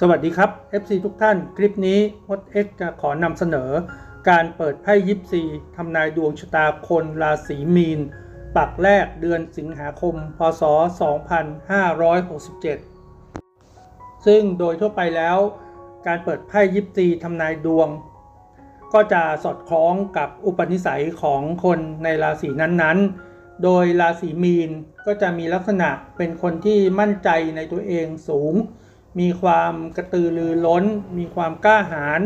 สวัสดีครับ FC ทุกท่านคลิปนี้มด X จะขอนำเสนอ การเปิดไพ่ยิปซีทำนายดวงชะตาคนราศีมีน ปักแรกเดือนสิงหาคม พศ 2567 ซึ่งโดยทั่วไปแล้ว การเปิดไพ่ยิปซีทำนายดวง ก็จะสอดคล้องกับอุปนิสัยของคนในราศีนั้นๆ โดยราศีมีนก็จะมีลักษณะเป็นคนที่มั่นใจในตัวเองสูง มีความกระตือรือร้น มีความกล้าหาญ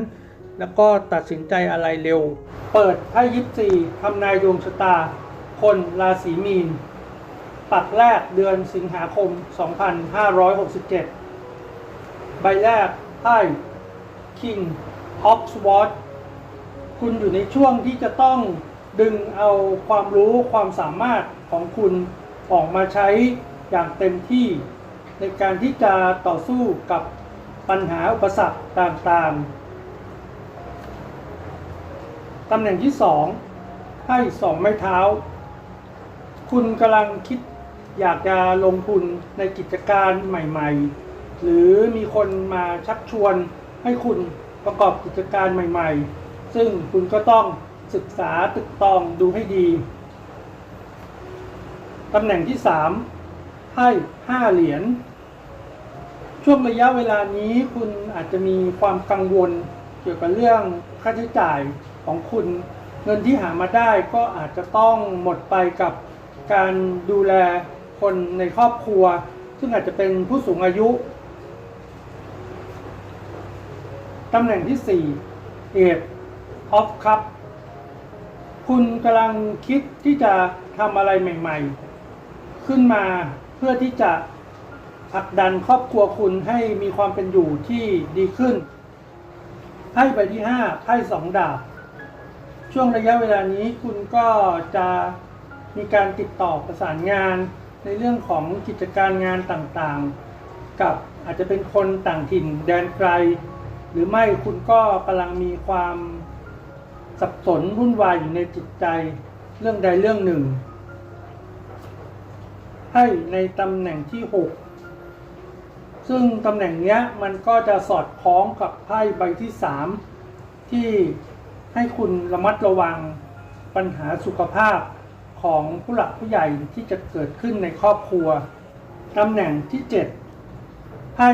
แล้วก็ตัดสินใจอะไรเร็ว เปิดไพ่ยิปซีทำนายดวงชะตา คนราศีมีน ปักแรกเดือนสิงหาคม 2567 ใบแรกไพ่ King of Swords คุณอยู่ในช่วงที่จะต้องดึงเอาความรู้ความสามารถของคุณออกมาใช้อย่างเต็มที่ ในการที่จะต่อสู้กับปัญหาอุปสรรคต่างๆ ตำแหน่งที่สองให้สองไม้เท้า คุณกำลังคิดอยากจะลงทุนในกิจการใหม่ ๆ หรือมีคนมาชักชวนให้คุณประกอบกิจการใหม่ ๆ ซึ่งคุณก็ต้องศึกษาตึกตองดูให้ดี ตำแหน่งที่สามให้ห้าเหรียญ ช่วงระยะเวลานี้คุณอาจจะมีความกังวลเกี่ยวกับเรื่องค่าใช้จ่ายของคุณ เงินที่หามาได้ก็อาจจะต้องหมดไปกับการดูแลคนในครอบครัว ซึ่งอาจจะเป็นผู้สูงอายุตำแหน่งที่4 e i g h of Cup คุณกำลังคิดที่จะทำอะไรใหม่ ๆ ขึ้นมาเพื่อที่จะ ผลักดันครอบครัวคุณให้มีความเป็นอยู่ที่ดีขึ้นไพ่ใบที่5ไพ่สองดาบ ช่วงระยะเวลานี้คุณก็จะมีการติดต่อประสานงานในเรื่องของกิจการงานต่างๆ กับอาจจะเป็นคนต่างถิ่นแดนไกล หรือไม่คุณก็กำลังมีความสับสนวุ่นวายอยู่ในจิตใจเรื่องใดเรื่องหนึ่ง ให้ในตำแหน่งที่ 6 ซึ่งตำแหน่งเนี้ยมันก็จะสอดคล้องกับไพ่ใบที่ 3 ที่ให้คุณระมัดระวังปัญหาสุขภาพของผู้หลักผู้ใหญ่ที่จะเกิดขึ้นในครอบครัว ตำแหน่งที่7ให้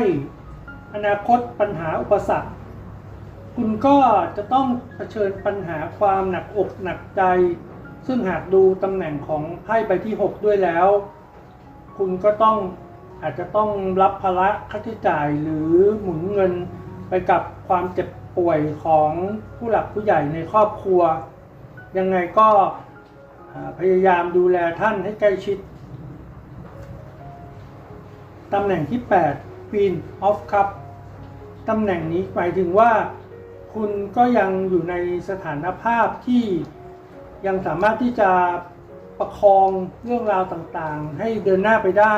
อนาคตปัญหาอุปสรรค คุณก็จะต้องเผชิญปัญหาความหนักอกหนักใจ ซึ่งหากดูตำแหน่งของไพ่ใบที่ 6 ด้วยแล้ว คุณก็ต้อง อาจจะต้องรับภาระค่าใช้จ่ายหรือหมุนเงินไปกับความเจ็บป่วยของผู้หลักผู้ใหญ่ในครอบครัว ยังไงก็พยายามดูแลท่านให้ใกล้ชิดตำแหน่งที่ 8 Queen of Cup ตำแหน่งนี้หมายถึงว่า คุณก็ยังอยู่ในสถานภาพที่ยังสามารถที่จะประคองเรื่องราวต่างๆ ให้เดินหน้าไปได้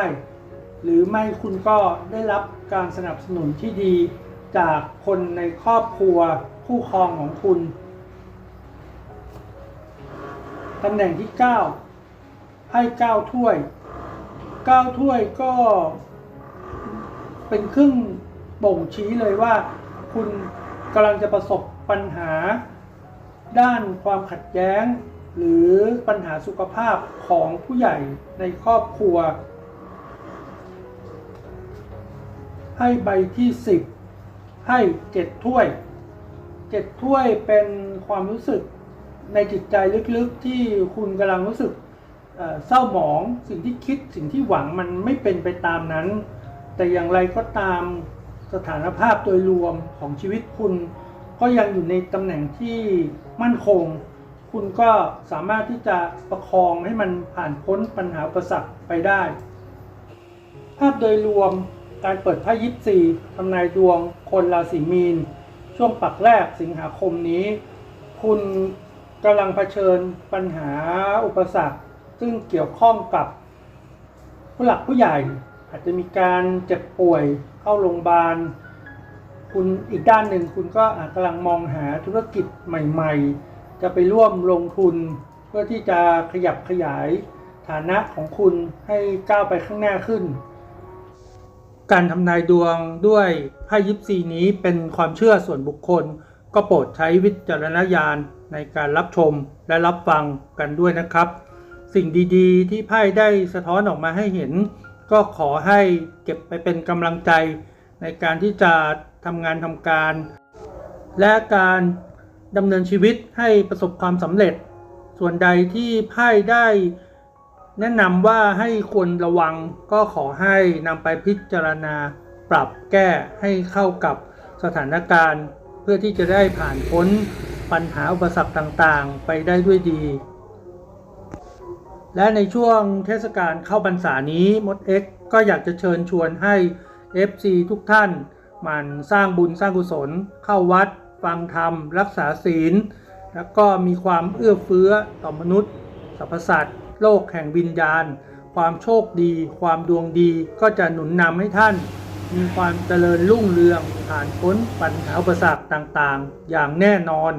หรือไม่คุณก็ได้รับการสนับสนุนที่ดีจากคนในครอบครัวคู่ครองของคุณตำแหน่งที่ 9 ให้ 9 ถ้วย 9 ถ้วยก็เป็นครึ่งบ่งชี้เลยว่า คุณกำลังจะประสบปัญหา ด้านความขัดแย้ง หรือปัญหาสุขภาพของผู้ใหญ่ในครอบครัว ให้ใบที่10ให้เจ็ดถ้วยเจ็ดถ้วยเป็นความรู้สึกในจิตใจลึกๆที่คุณกำลังรู้สึกเศร้าหมองสิ่งที่คิดสิ่งที่หวังมันไม่เป็นไปตามนั้น แต่อย่างไรก็ตามสถานภาพโดยรวมของชีวิตคุณ ก็ยังอยู่ในตำแหน่งที่มั่นคง คุณก็สามารถที่จะประคองให้มันผ่านพ้นปัญหาอุปสรรคไปได้ ภาพโดยรวม การเปิดไพ่ยิปซีทำนายดวงคนราศีมีน ช่วงปักแรกสิงหาคมนี้ คุณกำลังเผชิญปัญหาอุปสรรค ซึ่งเกี่ยวข้องกับผู้หลักผู้ใหญ่ อาจจะมีการเจ็บป่วยเข้าโรงพยาบาล คุณอีกด้านหนึ่งคุณก็อาจกำลังมองหาธุรกิจใหม่ ๆ จะไปร่วมลงทุน เพื่อที่จะขยับขยายฐานะของคุณให้ก้าวไปข้างหน้าขึ้น การทำนายดวงด้วยไพ่ยิปซีนี้เป็นความเชื่อส่วนบุคคล ก็โปรดใช้วิจารณญาณในการรับชมและรับฟังกันด้วยนะครับ สิ่งดีๆ ที่ไพ่ได้สะท้อนออกมาให้เห็น ก็ขอให้เก็บไปเป็นกำลังใจ ในการที่จะทำงานทำการ และการดำเนินชีวิตให้ประสบความสำเร็จ ส่วนใดที่ไพ่ได้ แนะนำว่าให้ควรระวังก็ขอให้นำไปพิจารณาปรับแก้ให้เข้ากับสถานการณ์ เพื่อที่จะได้ผ่านพ้นปัญหาอุปสรรคต่างๆ ไปได้ด้วยดี และในช่วงเทศกาลเข้าพรรษานี้มด X ก็อยากจะเชิญชวนให้ FC ทุกท่าน มันสร้างบุญสร้างกุศล เข้าวัด ฟังธรรม รักษาศีล แล้วก็มีความเอื้อเฟื้อต่อมนุษย์สรรพสัตว์ โลกแห่งวิญญาณ ความโชคดี ความดวงดีก็จะหนุนนำให้ท่าน มีความเจริญรุ่งเรืองผ่านพ้นปัญหาอุปสรรคต่างๆ อย่างแน่นอน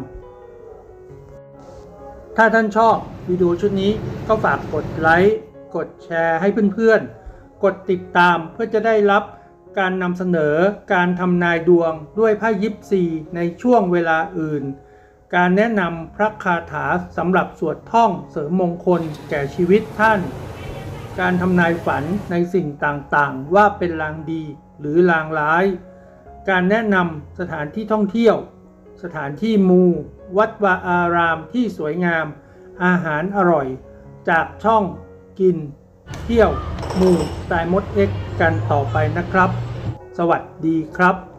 ถ้าท่านชอบวิดีโอชุดนี้ก็ฝากกดไลค์ กดแชร์ให้เพื่อนๆ กดติดตามเพื่อจะได้รับการนำเสนอการทำนายดวงด้วยไพ่ยิปซีในช่วงเวลาอื่น การแนะนำพระคาถาสำหรับสวดท่องเสริมมงคลแก่ชีวิตท่าน การทำนายฝันในสิ่งต่างๆ ว่าเป็นลางดีหรือลางร้าย การแนะนำสถานที่ท่องเที่ยว สถานที่มู วัดวาอารามที่สวยงาม อาหารอร่อย จากช่อง กิน เที่ยว มูสไตล์มดเอ็กกันต่อไปนะครับ สวัสดีครับ